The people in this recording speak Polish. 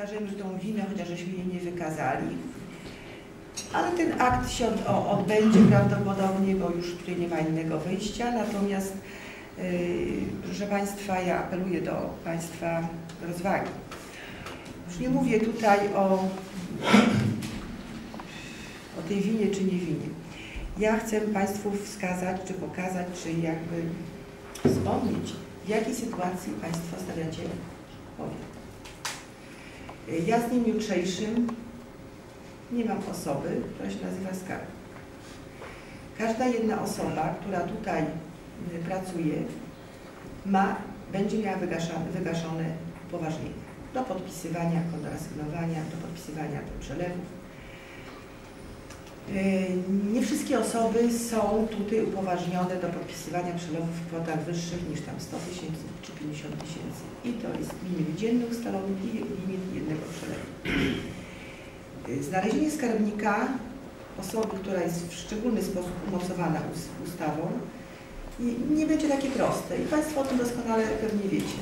Pokażemy tą winę, chociaż żeśmy jej nie wykazali. Ale ten akt się odbędzie prawdopodobnie, bo już tutaj nie ma innego wyjścia. Natomiast, yy, proszę Państwa, ja apeluję do Państwa rozwagi. Już nie mówię tutaj o, o tej winie czy nie winie. Ja chcę Państwu wskazać, czy pokazać, czy jakby wspomnieć, w jakiej sytuacji Państwo stawiacie powiat. Ja z dniem jutrzejszym nie mam osoby, która się nazywa skarbnik. Każda jedna osoba, która tutaj y, pracuje, ma, będzie miała wygaszane, wygaszone upoważnienia do podpisywania, do asygnowania, do podpisywania do przelewów. Y, Nie wszystkie osoby są tutaj upoważnione do podpisywania przelewów w kwotach wyższych niż tam 100 tysięcy czy 50 tysięcy. I to jest limit dzienny ustalony i limit jednego przelewu. Y, Znalezienie skarbnika, osoby, która jest w szczególny sposób umocowana us- ustawą, nie będzie takie proste. I Państwo o tym doskonale pewnie wiecie.